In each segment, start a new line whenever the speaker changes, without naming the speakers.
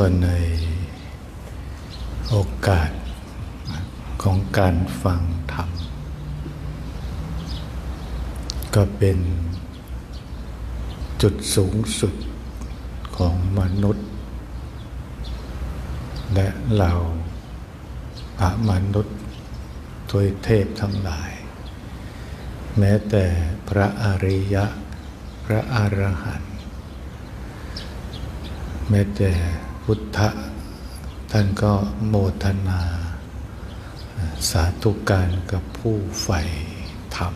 ก็ในโอกาสของการฟังธรรม ก็เป็นจุดสูงสุดของมนุษย์ และเราพระมนุษย์ทวยเทพทั้งหลาย แม้แต่พระอริยะ พระอรหันต์แม้แต่ พุทธะท่านก็โมทนา สาธุการกับผู้ใฝ่ธรรม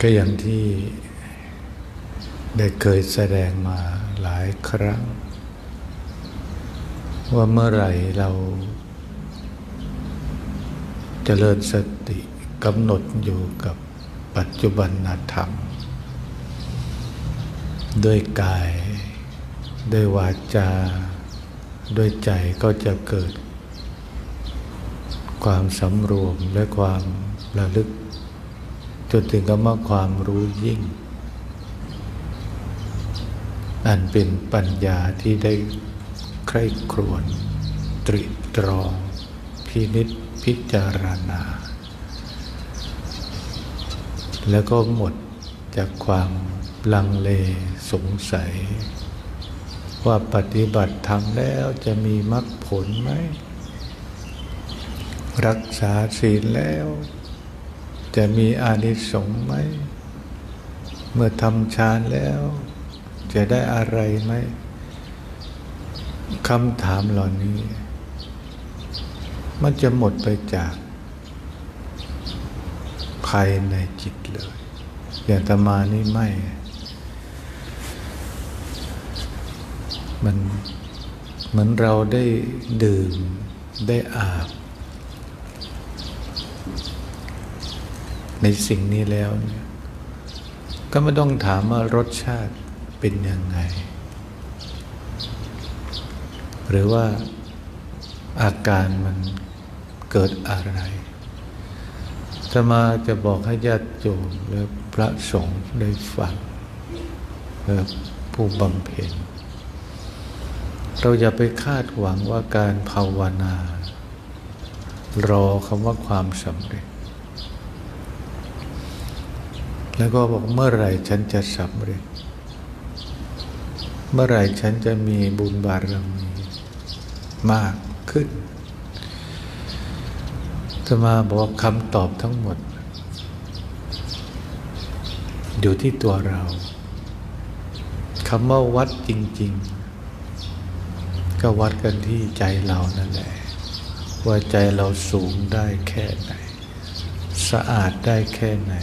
ก็อย่างที่ได้เคยแสดงมาหลายครั้ง ว่าเมื่อไหร่เราจเจริญสติกำหนดอยู่กับปัจจุบันธรรม ด้วยกาย ด้วยวาจา ด้วยใจก็จะเกิด ความสำรวมและความระลึก จนถึงกับว่าความรู้ยิ่ง อันเป็นปัญญาที่ได้ใคร่ครวญตริตรอง พินิษพิจารณา แล้วก็หมดจากความลังเลสงสัย ว่าปฏิบัติธรรมแล้วจะมีมรรคผลไหม รักษาศีลแล้ว จะมีอานิสงส์ไหม เมื่อทำฌานแล้ว จะได้อะไรไหมคำถามเหล่านี้ มันจะหมดไปจาก ภายในจิตเลย อย่างตมานี่ไม่ มันเหมือนเราได้ดื่มได้อาบ ในสิ่งนี้แล้วเนี่ยก็ไม่ต้องถามว่ารสชาติเป็นยังไง หรือว่าอาการมันเกิดอะไรจะมาจะบอกให้ญาติโยมและพระสงฆ์ได้ฟังและผู้บำเพ็ญ เราอย่าไปคาดหวังว่าการภาวนา รอคำว่าความสำเร็จ แล้วก็บอกเมื่อไหร่ฉันจะสำเร็จ เมื่อไหร่ฉันจะมีบุญบารมีมากขึ้นจะมาบอกคำตอบทั้งหมด อยู่ที่ตัวเราคำว่าวัดจริง ๆ ก็วัดกันที่ใจเรานั่นแหละว่าใจเราสูงได้แค่ไหน สะอาดได้แค่ไหน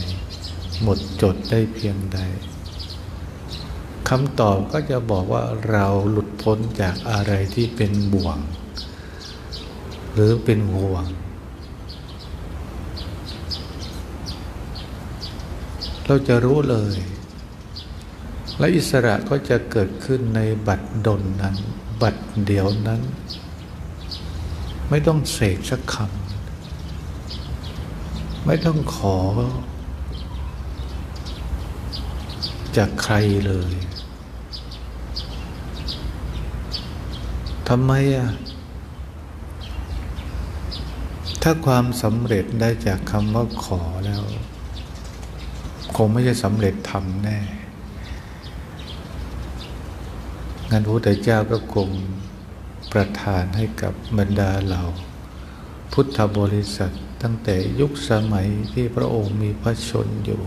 หมดจดได้เพียงใดคำตอบก็จะบอกว่าเราหลุดพ้นจากอะไรที่เป็นบ่วง หรือเป็นห่วง เราจะรู้เลย และอิสระก็จะเกิดขึ้นในบัดดลนั้น บัดเดียวนั้น ไม่ต้องเสกสักคำไม่ต้องขอ จากใครเลยทำไมอะถ้าความสำเร็จได้จากคำว่าขอแล้ว คงไม่ใช่สำเร็จทำแน่ งั้นพระพุทธเจ้าก็คงประทานให้กับบรรดาเราพุทธบริษัทตั้งแต่ยุคสมัยที่พระองค์มีพระชนอยู่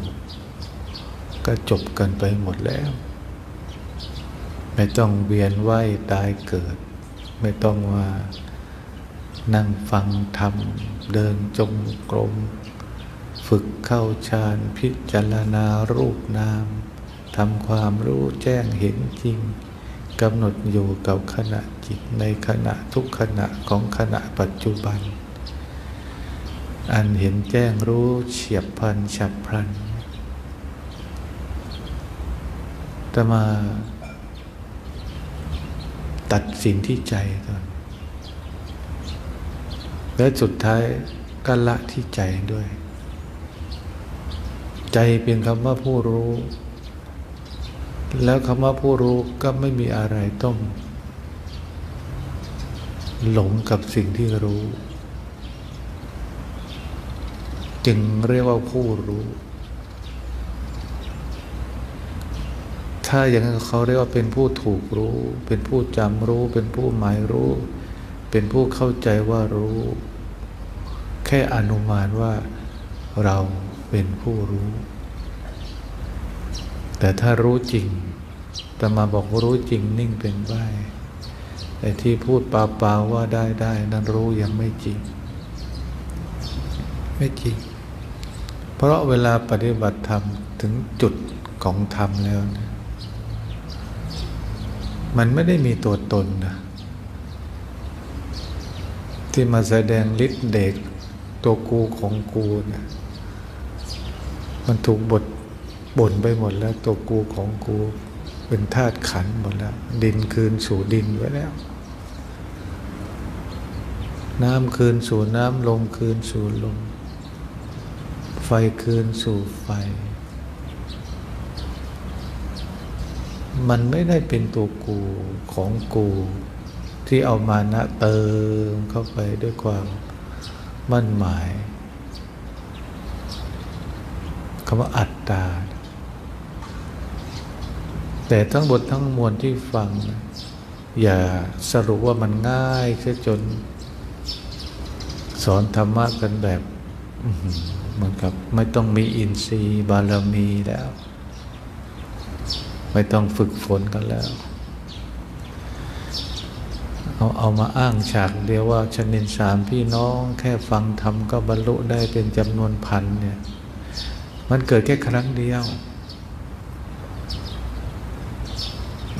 ก็จบกันไปหมดแล้ว ไม่ต้องเวียนว่ายตายเกิด ไม่ต้องว่านั่งฟังธรรม เดินจงกรม ฝึกเข้าฌานพิจารณารูปนามทำความรู้แจ้งเห็นจริง กำหนดอยู่กับขณะจิตในขณะทุกขณะของขณะปัจจุบัน อันเห็นแจ้งรู้เฉียบพลันฉับพลันแต่มาตัดสินที่ใจก่อน และสุดท้ายก็ละที่ใจด้วย ใจเป็นคำว่าผู้รู้ แล้วคำว่าผู้รู้ก็ไม่มีอะไรต้อง หลงกับสิ่งที่รู้ จึงเรียกว่าผู้รู้ ถ้าอย่างนั้นเขาเรียกว่าเป็นผู้ถูกรู้ เป็นผู้จำรู้ เป็นผู้หมายรู้ เป็นผู้เข้าใจว่ารู้ แค่อนุมานว่าเราเป็นผู้รู้ แต่ถ้ารู้จริงแต่มาบอกรู้จริงนิ่งเป็นใบแต่ที่พูดเปล่าๆว่าได้ได้นั้นรู้ยังไม่จริง ไม่จริง เพราะเวลาปฏิบัติธรรมถึงจุดของธรรมแล้วนะมันไม่ได้มีตัวตนนะที่มาแสดงฤทธิ์เด็กตัวกูของกูเนะี่ยมันถูกบท บ่นไปหมดแล้วตัวกูของกูเป็นธาตุขันหมดแล้ว ดินคืนสู่ดินไว้แล้ว น้ำคืนสู่น้ำลมคืนสู่ลม ไฟคืนสู่ไฟ มันไม่ได้เป็นตัวกูของกู ที่เอามานะเติมเข้าไปด้วยความมั่นหมายคำว่าอัตตา แต่ทั้งบททั้งมวลที่ฟัง อย่าสรุปว่ามันง่ายแค่จน สอนธรรมะกันแบบเหมือนกับไม่ต้องมีอินทรีย์บารมีแล้ว ไม่ต้องฝึกฝนกันแล้ว เอาเอามาอ้างฉากเดียวว่าชนินสามพี่น้อง แค่ฟังธรรมก็บรรลุได้เป็นจำนวนพันเนี่ย มันเกิดแค่ครั้งเดียว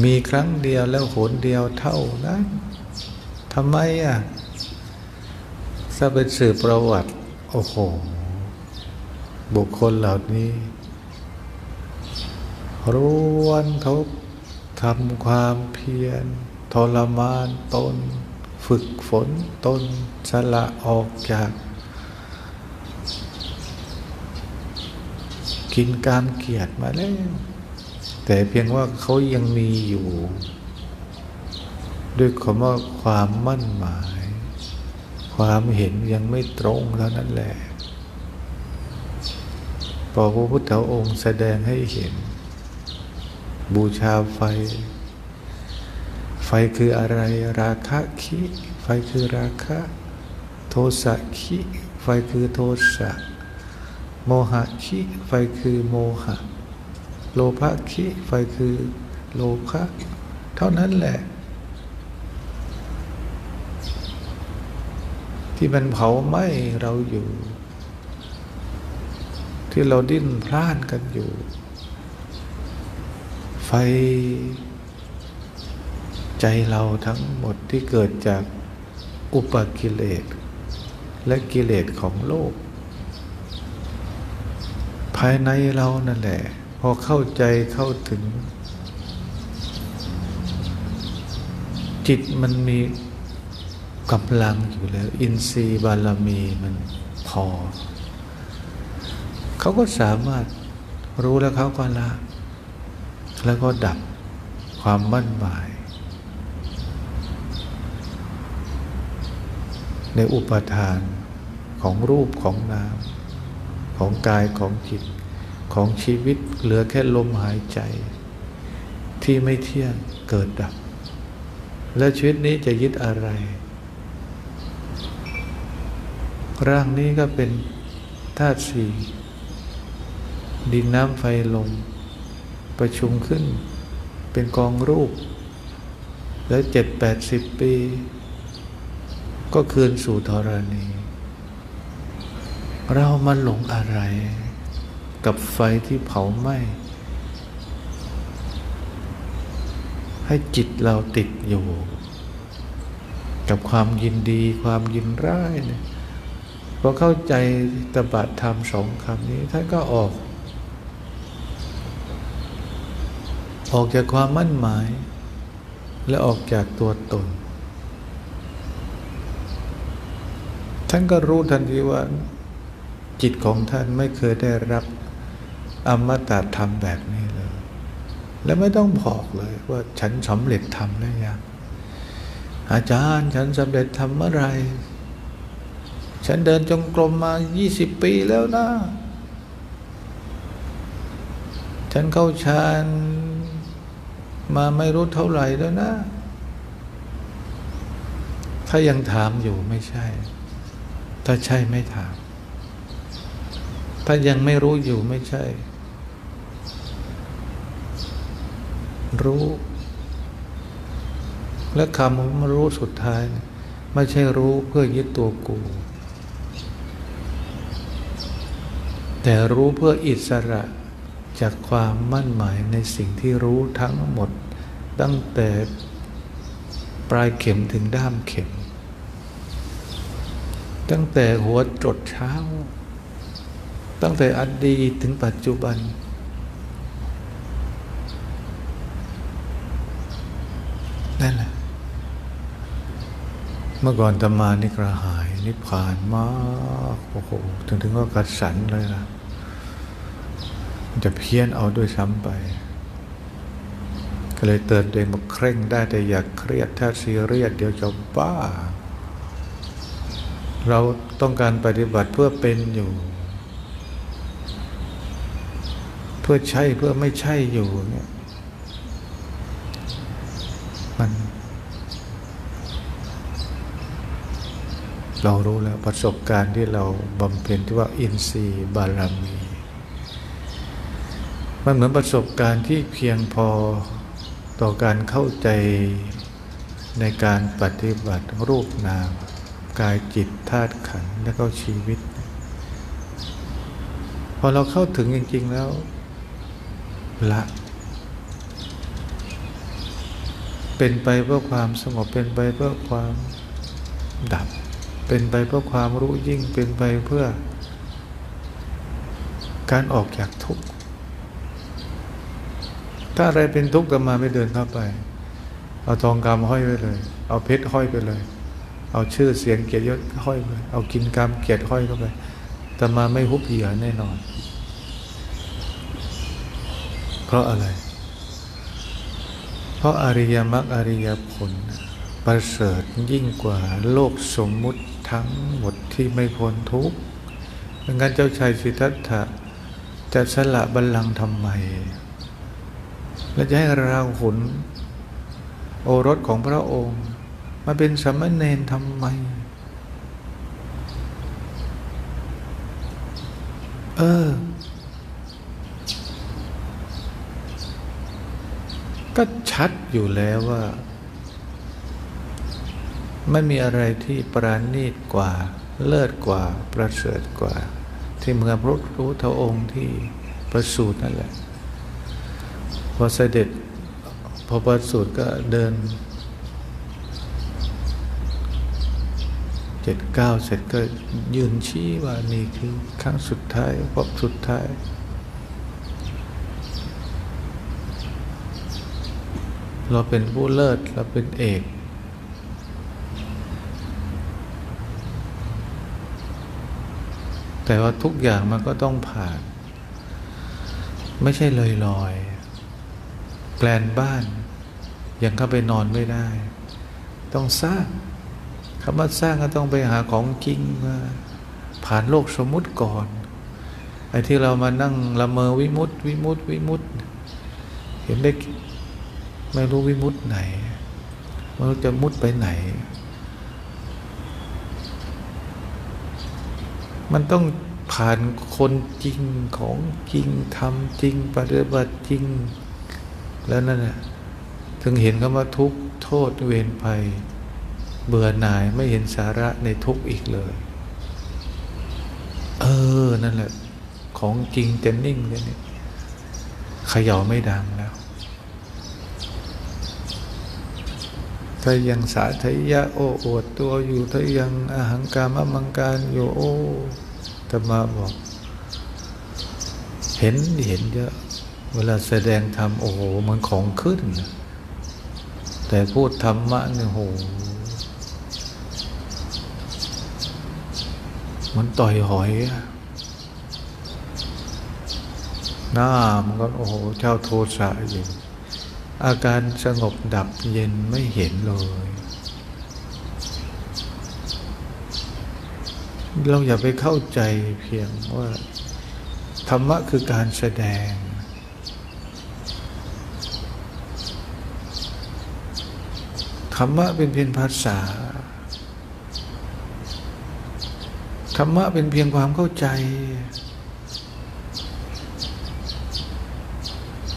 มีครั้งเดียวแล้วหนเดียวเท่านั้นทำไมอะถ้าเป็นสื่อประวัติ โอ้โห บุคคลเหล่านี้ร้วนทุกทำความเพียรทรมานตน ฝึกฝนตนสละออกจาก กินการเกียดมาแล้ว แต่เพียงว่าเขายังมีอยู่ ด้วยคำว่าความมั่นหมาย ความเห็นยังไม่ตรงเท่านั้นแหละพอพระพุทธองค์แสดงให้เห็น บูชาไฟ ไฟคืออะไรราคะคิ ไฟคือราคะ โทสะคิ ไฟคือโทสะโมหะคิ ไฟคือโมหะ โลภะคิไฟคือโลภะเท่านั้นแหละ ที่มันเผาไหม้เราอยู่ ที่เราดิ้นพล่านกันอยู่ ไฟ ใจเราทั้งหมดที่เกิดจากอุปกิเลสและกิเลสของโลก ภายในเรานั่นแหละ อเข้าใจเข้าถึง จิตมันมีกำลังอยู่แล้ว อินทรีย์บารมีมันพอ เขาก็สามารถรู้แล้วเขาก็ละ แล้วก็ดับความมั่นหมาย ในอุปทานของรูปของนาม ของกายของจิต ของชีวิตเหลือแค่ลมหายใจ ที่ไม่เที่ยงเกิดดับ แล้วชีวิตนี้จะยึดอะไร ร่างนี้ก็เป็นธาตุสี่ดินน้ำไฟลมประชุมขึ้น เป็นกองรูป แล้วเจ็ดแปดสิบปี ก็คืนสู่ธรณี เรามาหลงอะไร กับไฟที่เผาไหม้ให้จิตเราติดอยู่ กับความยินดีความยินร้ายเนี่ยพอเข้าใจตบะธรรมสองคำนี้ท่านก็ออก ออกจากความมั่นหมาย และออกจากตัวตน ท่านก็รู้ทันทีว่า จิตของท่านไม่เคยได้รับ อมตะธรรมแบบนี้เลย แล้วไม่ต้องบอกเลยว่าฉันสำเร็จทำแล้วยังอาจารย์ฉันสำเร็จทำเมื่อไรฉันเดินจงกรมมา 20 ปีแล้วนะ ฉันเข้าฌานมาไม่รู้เท่าไหร่แล้วนะ ถ้ายังถามอยู่ไม่ใช่ ถ้าใช่ไม่ถาม ถ้ายังไม่รู้อยู่ไม่ใช่ รู้ และคำว่ารู้สุดท้าย ไม่ใช่รู้เพื่อยึดตัวกู แต่รู้เพื่ออิสระจากความมั่นหมายในสิ่งที่รู้ทั้งหมด ตั้งแต่ปลายเข็มถึงด้ามเข็ม ตั้งแต่หัวจดเช้า ตั้งแต่อดีตถึงปัจจุบัน นั่นแหละ เมื่อก่อนตมานี่กระหายนิพพานมากโอ้โหถึงถึงก็กระสันเลยล่ะมันจะเพี้ยนเอาด้วยซ้ำไป ก็เลยเตือนตัวเองบอกเคร่งได้แต่อย่าเครียดถ้าซีเรียสเดี๋ยวจะบ้า เราต้องการปฏิบัติเพื่อเป็นอยู่ เพื่อใช่เพื่อไม่ใช่อยู่เนี่ย มัน เรารู้แล้วประสบการณ์ที่เราบำเพ็ญที่ว่าอินทรีย์บารมี มันเหมือนประสบการณ์ที่เพียงพอต่อการเข้าใจในการปฏิบัติรูปนาม กายจิตธาตุขันธ์และก็ชีวิต พอเราเข้าถึงจริง ๆ แล้วละ เป็นไปเพื่อความสงบเป็นไปเพื่อความดับ เป็นไปเพื่อความรู้ยิ่งเป็นไปเพื่อ การออกจากทุกข์ถ้าอะไรเป็นทุกข์ก็มาไม่เดินเข้าไป เอาทองคำห้อยไว้เลย เอาเพชรห้อยไปเลย เอาชื่อเสียงเกียรติยศห้อยไปเอากินกรรมเกียรติห้อยเข้าไปแต่มาไม่หุบเหยื่อแน่นอน เพราะอะไร ราะอริยมรรคอริยผล ประเสริฐยิ่งกว่าโลกสมมุติทั้งหมดที่ไม่พ้นทุกข์ดังนั้นเจ้าชายสิทธัตถะจะสละบัลลังก์ทำไม และจะให้ราหุลโอรสของพระองค์ มาเป็นสามเณรทำไม เออ ก็ ชัดอยู่แล้วว่า ไม่มีอะไรที่ปราณีตกว่า เลิศกว่า ประเสริฐกว่า ที่เมื่อพระรู้เทองค์ที่ประสูตินั่นแหละ พอเสด็จพอประสูติก็เดินเจ็ดเก้าเสร็จก็ยืนชี้ว่านี่คือครั้งสุดท้ายพบสุดท้าย เราเป็นผู้เลิศ เราเป็นเอก แต่ว่าทุกอย่างมันก็ต้องผ่าน ไม่ใช่เลยลอยๆแปลนบ้าน ยังเข้าไปนอนไม่ได้ ต้องสร้างคำว่าสร้างก็ต้องไปหาของจริงมาผ่านโลกสมมุติก่อนไอ้ที่เรามานั่งละเมอวิมุตติวิมุตติวิมุตติเห็นได้ ไม่รู้วิมุตติไหนไม่รู้จะมุดไปไหน มันต้องผ่านคนจริงของจริงทำจริงปฏิบัติจริง แล้วนั่นน่ะถึงเห็นคำว่าทุกข์โทษเวรภัย เบื่อหน่ายไม่เห็นสาระในทุกข์อีกเลย เออ นั่นแหละ ของจริงจะนิ่งเลยเนี่ยเขย่าไม่ดังแล้ว ถ้ายังสาธยะโอ้อวดตัวอยู่ถ้ายังอาหังการมมังการอยู่โอ้ธรรมาบอก เห็นเห็นเยอะเวลาแสดงธรรมโอ้โหมันของขึ้น แต่พูดธรรมะเนี่ยโหมันต่อยหอย หน้ามันก็โอ้โหเจ้าโทสะอยู่ อาการสงบดับเย็นไม่เห็นเลย เราอย่าไปเข้าใจเพียงว่า ธรรมะคือการแสดง ธรรมะเป็นเพียงภาษา ธรรมะเป็นเพียงความเข้าใจ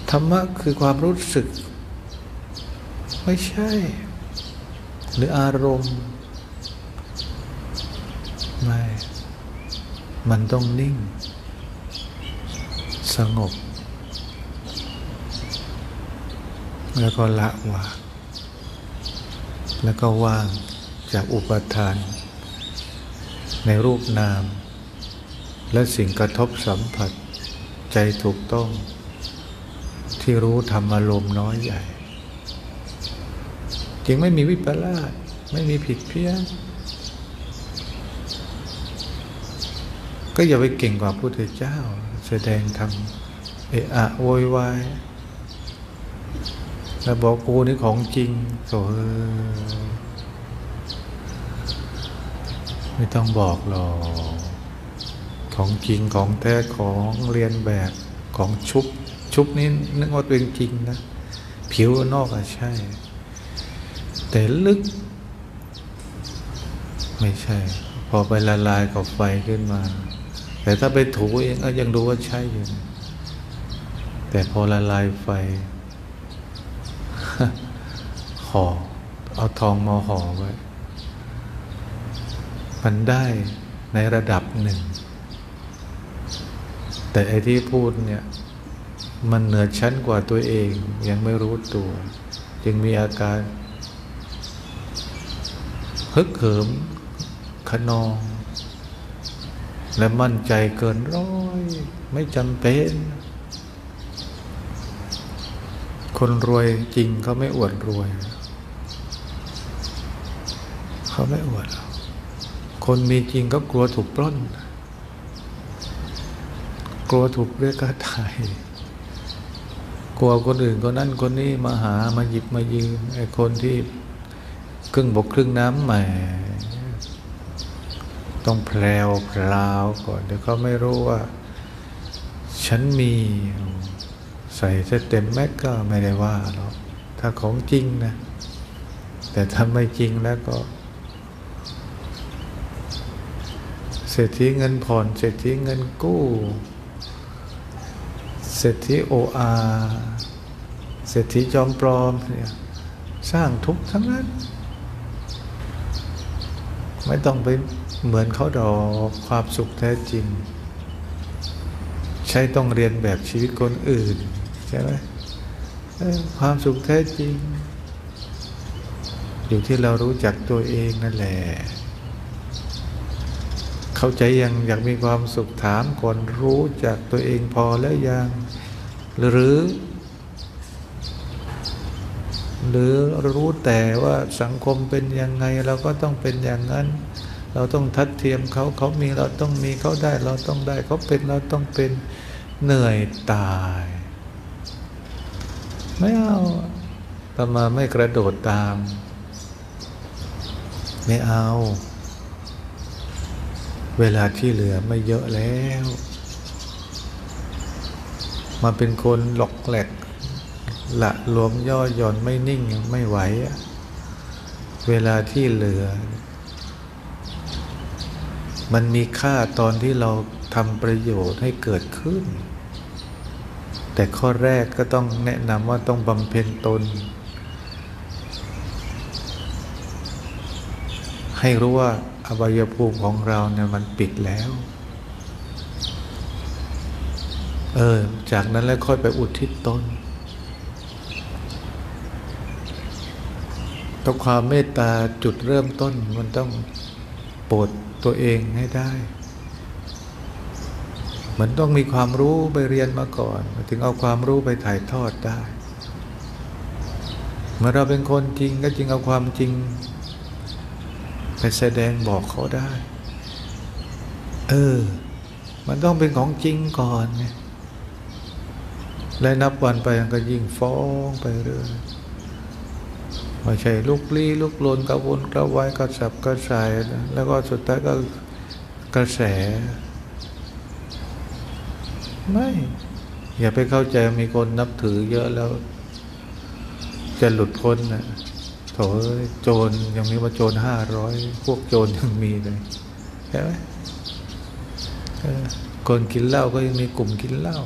ธรรมะคือความรู้สึก ไม่ใช่ หรืออารมณ์ ไม่ มันต้องนิ่ง สงบ แล้วก็ละวางแล้วก็ว่างจากอุปทาน ในรูปนาม และสิ่งกระทบสัมผัสใจถูกต้อง ที่รู้ธรรมอารมณ์น้อยใหญ่ จึงไม่มีวิปลาสไม่มีผิดเพี้ยนก็อย่าไปเก่งกว่าพระพุทธเจ้า แสดงธรรมเอะอะโวยวายแล้วบอกกูนี่ของจริงโถไม่ต้องบอกหรอก ของจริงของแท้ของเรียนแบบของชุบ ชุบนี่นึกว่าตัวเองจริงนะ ผิวนอกอะใช่ แต่ลึก ไม่ใช่ พอไปละลายกับไฟขึ้นมา แต่ถ้าไปถูเองก็ยังดูว่าใช่อยู่ แต่พอละลายไฟห่อเอาทองมาห่อไว้ มันได้ในระดับหนึ่ง แต่ไอ้ที่พูดเนี่ย มันเหนือชั้นกว่าตัวเองยังไม่รู้ตัว จึงมีอาการฮึกเหิมขนอง และมั่นใจเกินร้อย ไม่จำเป็น คนรวยจริงเขาไม่อวดรวย เขาไม่อวด คนมีจริงก็กลัวถูกปล้น กลัวถูกเรียกค่าไถ่ กลัวคนอื่นคนนั้นคนนี้มาหามาหยิบมายืมไอ้คนที่ครึ่งบกครึ่งน้ำใหม่ต้องแพลวพราวก่อนเดี๋ยวเขาไม่รู้ว่า ฉันมีใส่เต็มแม็กก็ไม่ได้ว่าหรอกถ้าของจริงนะ แต่ถ้าไม่จริงแล้วก็ เศรษฐีเงินผ่อนเศรษฐีเงินกู้ เศรษฐีโออาเศรษฐีจอมปลอมเนี่ยสร้างทุกข์ทั้งนั้น ไม่ต้องไปเหมือนเขาดอกความสุขแท้จริง ใช่ต้องเรียนแบบชีวิตคนอื่น ใช่ไหมความสุขแท้จริง อยู่ที่เรารู้จักตัวเองนั่นแหละ เข้าใจยังอยากมีความสุขถามก่อนรู้จักตัวเองพอแล้วยัง หรือ หรือรู้แต่ว่าสังคมเป็นยังไงเราก็ต้องเป็นอย่างนั้น เราต้องทัดเทียมเขาเขามีเราต้องมีเขาได้เราต้องได้เขาเป็นเราต้องเป็นเหนื่อยตาย ไม่เอาตมาไม่กระโดดตาม ไม่เอา เวลาที่เหลือไม่เยอะแล้วมาเป็นคนหลอกแหลกละหลวมย่อหย่อนไม่นิ่งไม่ไหว เวลาที่เหลือ มันมีค่าตอนที่เราทำประโยชน์ให้เกิดขึ้น แต่ข้อแรกก็ต้องแนะนำว่าต้องบำเพ็ญตน ให้รู้ว่า อวัยภูมิของเราเนี่ยมันปิดแล้ว เออ จากนั้นแล้วค่อยไปอุทิศตนต้องความเมตตาจุดเริ่มต้นมันต้องโปรดตัวเองให้ได้มันต้องมีความรู้ไปเรียนมาก่อน ถึงเอาความรู้ไปถ่ายทอดได้เมื่อเราเป็นคนจริงก็จึงเอาความจริง ไปแสดงบอกเขาได้ เออ มันต้องเป็นของจริงก่อนไงและนับวันไปมันก็ยิ่งฟ้องไปเรื่อยไม่ใช่ลุกลี้ลุกลนกระวนกระวายกระสับกระส่ายแล้วก็สุดท้ายก็กระแส ไม่ อย่าไปเข้าใจมีคนนับถือเยอะแล้ว จะหลุดพ้นนะ โถอยโจรยังมีว่าโจรห้าร้อยพวกโจรยังมีเลยใช่ไหมคนกินเหล้าก็ยังมีกลุ่มกินเหล้า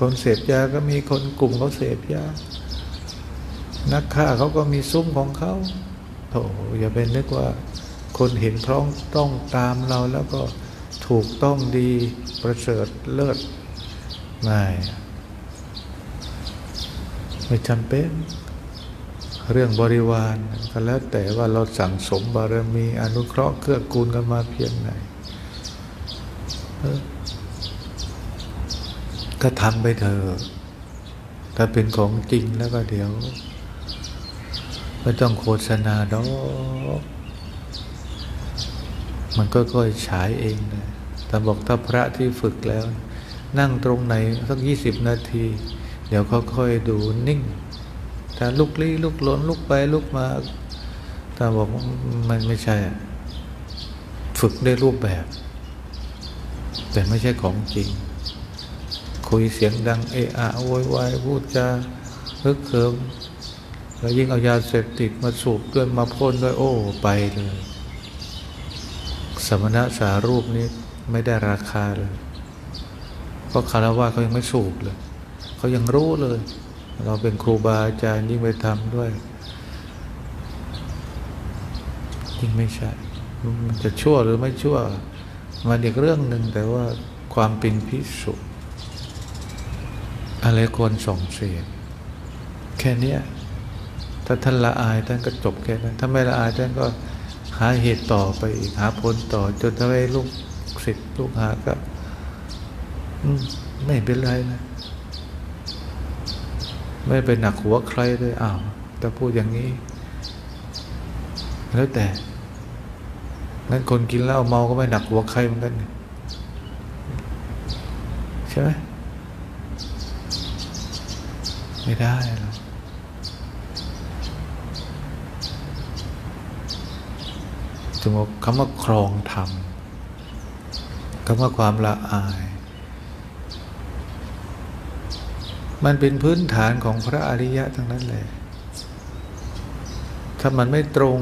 คนเสพยาก็มีคนกลุ่มเขาเสพยานักฆ่าเขาก็มีซุ้มของเขาโถอย่าไปนึกว่า คนเห็นพร้องต้องตามเราแล้วก็ถูกต้องดีประเสริฐเลิศไม่ไม่จำเป็น เรื่องบริวารก็แล้วแต่ว่าเราสั่งสมบารมีอนุเคราะห์เกื้อกูลกันมาเพียงไหนก็ทำไปเถอะถ้าเป็นของจริงแล้วก็เดี๋ยว ไม่ต้องโฆษณาดอกมันก็ค่อยฉายเองนะแต่บอกถ้าพระที่ฝึกแล้ว นั่งตรงไหนสักยี่สิบนาที เดี๋ยวเขาค่อยดูนิ่ง ถ้าลุกลี้ลุกลนลุกไปลุกมาถ้าบอกมันไม่ใช่ ฝึกได้รูปแบบ แต่ไม่ใช่ของจริง คุยเสียงดังเอะอะโวยวายพูดจาฮึกเหิมแล้วยิ่งเอายาเสพติดมาสูบด้วยมาพ่นด้วยโอ้ไปเลย สมณะสารูปนี้ไม่ได้ราคาเลย เพราะคารวะเขายังไม่สูบเลย เขายังรู้เลย เราเป็นครูบาอาจารย์ยิ่งไปทำด้วย ยิ่งไม่ใช่ มันจะชั่วหรือไม่ชั่ว มันอีกเรื่องหนึ่งแต่ว่าความเป็นพิสุอะไรควรส่งเสียแค่นี้ถ้าท่านละอายท่านก็จบแค่นั้นถ้าไม่ละอายท่านก็หาเหตุต่อไปอีกหาผลต่อ จนทำให้ลูกศิษย์ลูกหาก็ไม่เป็นไรนะ ไม่ไปหนักหัวใครเลยอ้าวแต่พูดอย่างนี้ แล้วแต่งั้นคนกินเหล้าเมาก็ไม่หนักหัวใครเหมือนกันใช่ไหมไม่ได้หรอกถึงคำว่าครองธรรมคำว่าความละอาย มันเป็นพื้นฐานของพระอริยะทั้งนั้นเลยถ้ามันไม่ตรง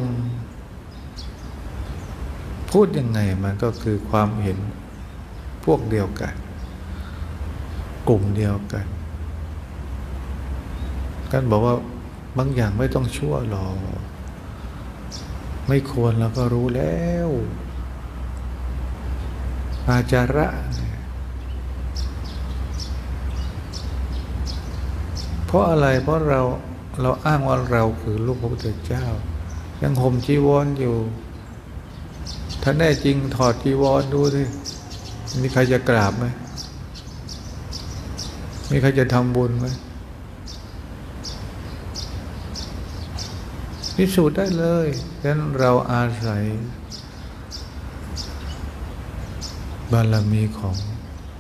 พูดยังไงมันก็คือความเห็นพวกเดียวกัน กลุ่มเดียวกันกันบอกว่าบางอย่างไม่ต้องชั่วหรอกไม่ควรเราก็รู้แล้ว อาจาระเนี่ย เพราะอะไรเพราะเราเราอ้างว่าเราคือลูกพระพุทธเจ้า ยังห่มจีวรออยู่ ถ้าแน่จริงถอดจีวรดูสิมีใครจะกราบไหมมีใครจะทำบุญไหมพิสูจน์ได้เลยฉะนั้นเราอาศัย บารมีของ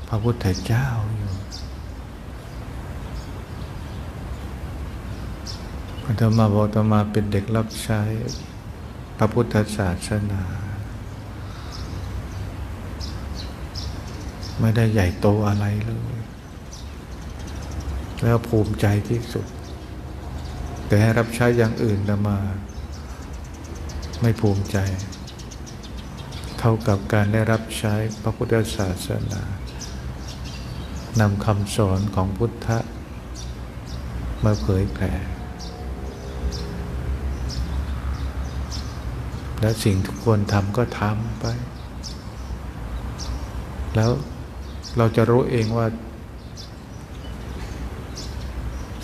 พระพุทธเจ้า อาตมาบอกอาตมาเป็นเด็กรับใช้พระพุทธศาสนา ไม่ได้ใหญ่โตอะไรเลย แล้วภูมิใจที่สุด แต่ให้รับใช้อย่างอื่นอาตมา ไม่ภูมิใจ เท่ากับการได้รับใช้พระพุทธศาสนานำคำสอนของพุทธมาเผยแผ่ และสิ่งทุกคนทำก็ทำไป แล้วเราจะรู้เองว่า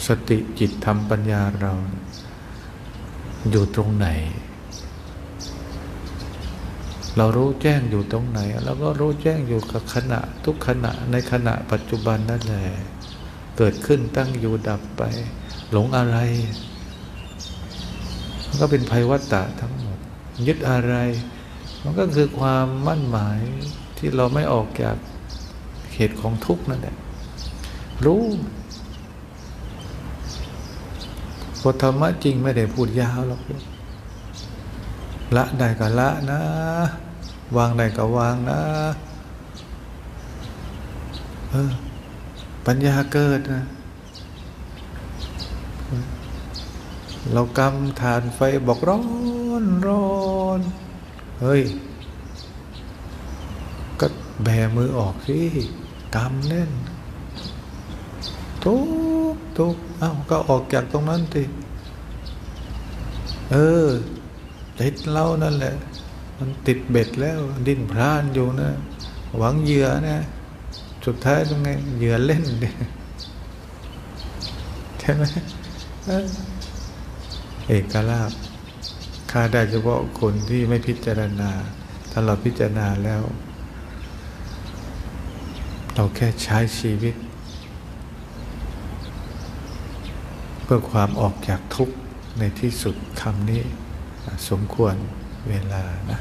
สติจิตธรรมปัญญาเรา อยู่ตรงไหน เรารู้แจ้งอยู่ตรงไหน แล้วก็รู้แจ้งอยู่กับขณะทุกขณะในขณะปัจจุบันนั่นแหละเกิดขึ้นตั้งอยู่ดับไป หลงอะไร ก็เป็นภัยวัตตะทั้งหมด ยึดอะไร มันก็คือความมั่นหมายที่เราไม่ออกจากเหตุของทุกข์นั่นแหละรู้พราะธรรมะจริงไม่ได้พูดยาวหรอกโยมละได้ก็ละนะ วางได้ก็วางนะเออปัญญาเกิดนะเรากำฐานไฟบอกร้อง นร้อนเฮ้ย ก็แบมือออกสิกำเล่น ทุกทุกเอ้าก็ออกจากตรงนั้นสิเออ ติดเรานั่นแหละ มันติดเบ็ดแล้ว ดิ้นพรานอยู่นะ หวังเหยื่อนะ สุดท้ายเป็นไง เหยื่อเล่นดิใช่ไหมเออเอกลาภ ฆ่าได้เฉพาะคนที่ไม่พิจารณา ถ้าเราพิจารณาแล้ว เราแค่ใช้ชีวิต เพื่อความออกจากทุกข์ในที่สุดคำนี้สมควรเวลานะ